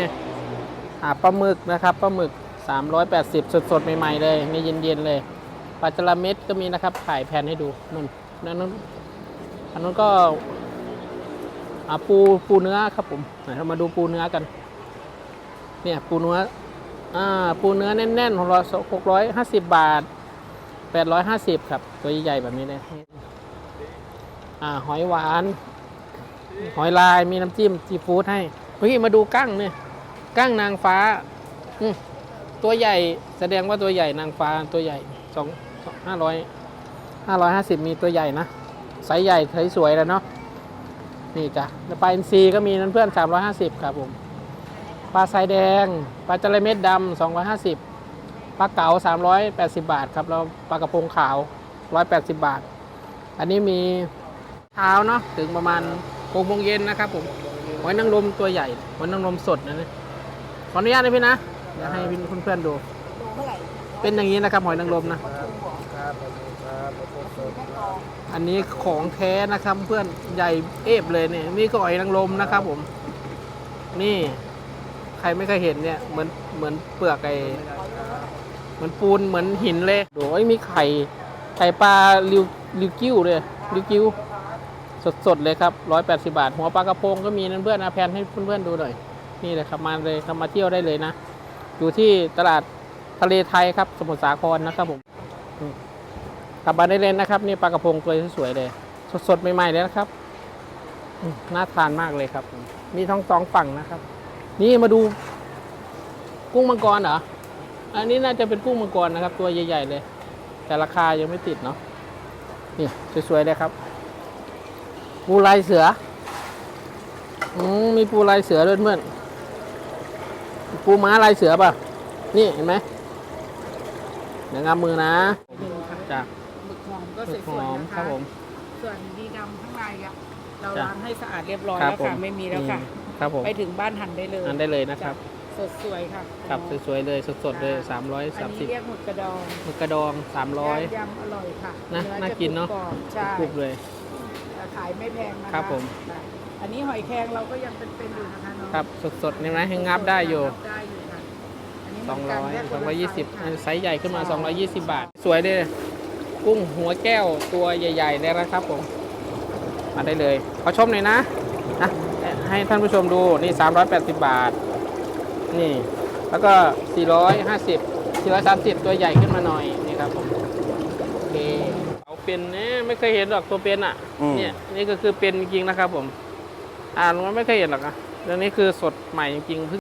เนี่ยอ่าปลาหมึกนะครับปลาหมึก 380สดสดๆ ใหม่ๆเลยนี่เย็นๆเลยปลาจระเม็ดก็มีนะครับถ่ายแผ่นให้ดูนู่นนั่นนู่นอันนู้นก็อ่าปูปูเนื้อครับผมเรามาดูปูเนื้อกัน เนี่ยปูเนื้ออ่าปูเนื้อแน่นๆของเราหกร้อยห้าสิบบาทแปดร้อยห้าสิบครับ ตัวใหญ่ๆแบบนี้เลยอ่าหอยหวาน หอยลายมีน้ำจิ้มซีฟู้ดให้เมื่อกี้มาดูกั้งเนี่ย กั้งนางฟ้าตัวใหญ่แสดงว่าตัวใหญ่นางฟ้าตัวใหญ่สองห้าร้อยห้าร้อยห้าสิบมีตัวใหญ่นะไซส์ใหญ่ไซส์สวยแล้วเนาะนี่จ้ะแล้วปลาอินทรีก็มีนั่นเพื่อนสามร้อยห้าสิบครับผมปลาทรายแดงปลาจระเม็ดดำสองร้อยห้าสิบปลาเก๋าสามร้อยแปดสิบบาทครับแล้วปลากระพงขาวร้อยแปดสิบบาท อันนี้มีเช้าเนาะถึงประมาณหกโมงเย็นนะครับผมหอยนางรมตัวใหญ่หอยนางรมสดนะเนี่ย ขออนุญาตนะพี่นะเดี๋ยวให้พี่เพื่อนๆดูเป็นอย่างนี้นะครับหอยนางรมนะอันนี้ของแท้นะครับเพื่อนใหญ่เอฟเลยเนี่ยนี่ก็หอยนางรมนะครับผม นี่ ใครไม่เคยเห็นเนี่ยเหมือนเหมือนเปลือกไอเหมือนปูนเหมือนหินเลยโอ้ยมีไข่ไข่ปลาลิวลิวกิ้วเลยลิวกิ้วสดสดๆเลยครับร้อยแปดสิบาท หัวปลากระพงก็มีนั่นเพื่อนนะแพนให้เพื่อนๆดูหน่อย นี่เลยครับมาเลยครับมาเที่ยวได้เลยนะ อยู่ที่ตลาดทะเลไทยครับ สมุทรสาครนะครับผมกลับมาได้เลยนะครับ นี่ปลากระพงตัวสวยๆเลย สดๆใหม่ๆเลยนะครับน่าทานมากเลยครับ มีท้องสองฝั่งนะครับ นี่มาดูกุ้งมังกรเหรอ อันนี้น่าจะเป็นกุ้งมังกรนะครับ ตัวใหญ่ๆเลย แต่ราคายังไม่ติดเนาะ นี่สวยๆเลยครับ ปูลายเสือ อืมมีปูลายเสือด้วยเพื่อน ปูม้าลายเสือป่ะ นี่เห็นไหมเดี๋ยวงามมือนะจ้ะหมึกหอมก็หมึกสหวยอๆมนะครัคะบผม ส่วนดีดำข้างในอะเราจ้ะล้างให้สะอาดเรียบร้อยครัแล้วผค่ะไม่มีแล้วค่ะ ครับผมไปถึงบ้านหั่นได้เลยอันได้เลยนะครับ สดสวยค่ะครับ สวยๆเลยสดๆเลย330อันนี้เรียกหมึกกระดองหมึกกระดอง 300 ยำอร่อยค่ะนะอน่ากินเนอะ จกรอบใช่กรุบเลยแต่ขายไม่แพงนะคะครับผมค่ะ อันนี้หอยแครงเราก็ยังเป็นๆอยู่นะคะน้องครับสดๆนี่นะให้งับได้อยู่งับได้อยู่ค่ะอันนี้เหมืนกันแค่คนละไซส์ค่ะ200 220ไซส์ใหญ่ขึ้นมา 220 บาท สวยเลยกุ้งหัวแก้วตัวใหญ่ๆเลยนะครับผม มาได้เลยขอชมหน่อยนะนะให้ท่านผู้ชมดูนี่ 380 บาท นี่ แล้วก็ 450 430 ตัวใหญ่ขึ้นมาหน่อย นี่ครับผมโอเคเอาเป็นเนี่ยไม่เคยเห็นหรอกตัวเป็นอะ อืม เนี่ยนี่ก็คือเป็นจริงๆนะครับผม อ่าลุงไม่เคยเห็นหรอกนะเรื่องนี้คือสดใหม่จริงๆ